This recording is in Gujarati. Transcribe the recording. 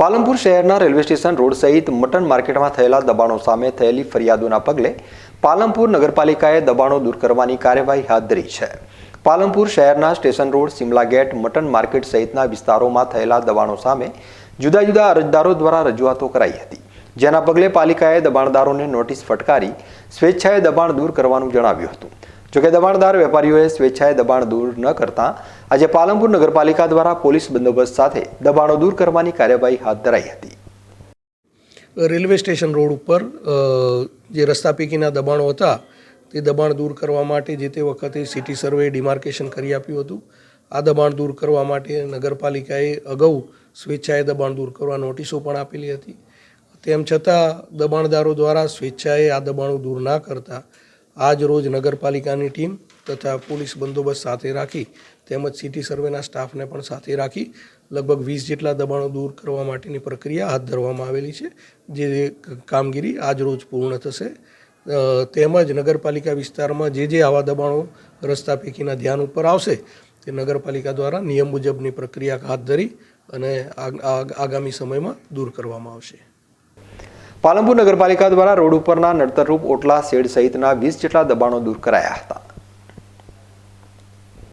પાલનપુર શહેરના રેલવે સ્ટેશન રોડ સહિત મટન માર્કેટમાં થયેલા દબાણો સામે થયેલી ફરિયાદોના પગલે પાલનપુર નગરપાલિકાએ દબાણો દૂર કરવાની કાર્યવાહી હાથ ધરી છે. પાલનપુર શહેરના station road Simla gate, mutton market સહિતના વિસ્તારોમાં થયેલા દબાણો સામે જુદા જુદા અરજદારો દ્વારા રજૂઆતો કરાઈ હતી. જેના પગલે પાલિકાએ દબાણદારોને નોટિસ ફટકારી સ્વેચ્છાએ દબાણ દૂર કરવાનું જણાવ્યું હતું. જોકે દબાણદાર વેપારીઓએ સ્વેચ્છાએ દબાણ દૂર ન કરતા, આજે પાલનપુર નગરપાલિકા દ્વારા પોલીસ બંદોબસ્ત સાથે દબાણો દૂર કરવાની કાર્યવાહી હાથ ધરાઈ હતી. રેલવે સ્ટેશન રોડ ઉપર જે રસ્તા પૈકીના દબાણો હતા, તે દબાણ દૂર કરવા માટે જે તે વખતે સિટી સર્વે ડિમાર્કેશન કરી આપ્યું હતું. આ દબાણ દૂર કરવા માટે નગરપાલિકાએ અગાઉ સ્વેચ્છાએ દબાણ દૂર કરવા નોટિસો પણ આપેલી હતી. તેમ છતાં, દબાણદારો દ્વારા સ્વેચ્છાએ આ દબાણો દૂર ના કરતા આજ રોજ નગરપાલિકાની ટીમ તથા પોલીસ બંદોબસ્ત સાથે રાખી તેમજ સિટી સર્વેના સ્ટાફને પણ સાથે રાખી લગભગ વીસ જેટલા દબાણો દૂર કરવા માટેની પ્રક્રિયા હાથ ધરવામાં આવેલી છે. જે કામગીરી આજ રોજ પૂર્ણ થશે. તેમજ નગરપાલિકા વિસ્તારમાં જે જે આવા દબાણો રસ્તા પૈકીના ધ્યાન ઉપર આવશે તે નગરપાલિકા દ્વારા નિયમ મુજબની પ્રક્રિયા હાથ ધરી અને આગ- આગ- આગામી સમયમાં દૂર કરવામાં આવશે. પાલનપુર નગરપાલિકા દ્વારા રોડ ઉપરના નડતરરૂપ ઓટલા શેડ સહિતના વીસ જેટલા દબાણો દૂર કરાયા હતા.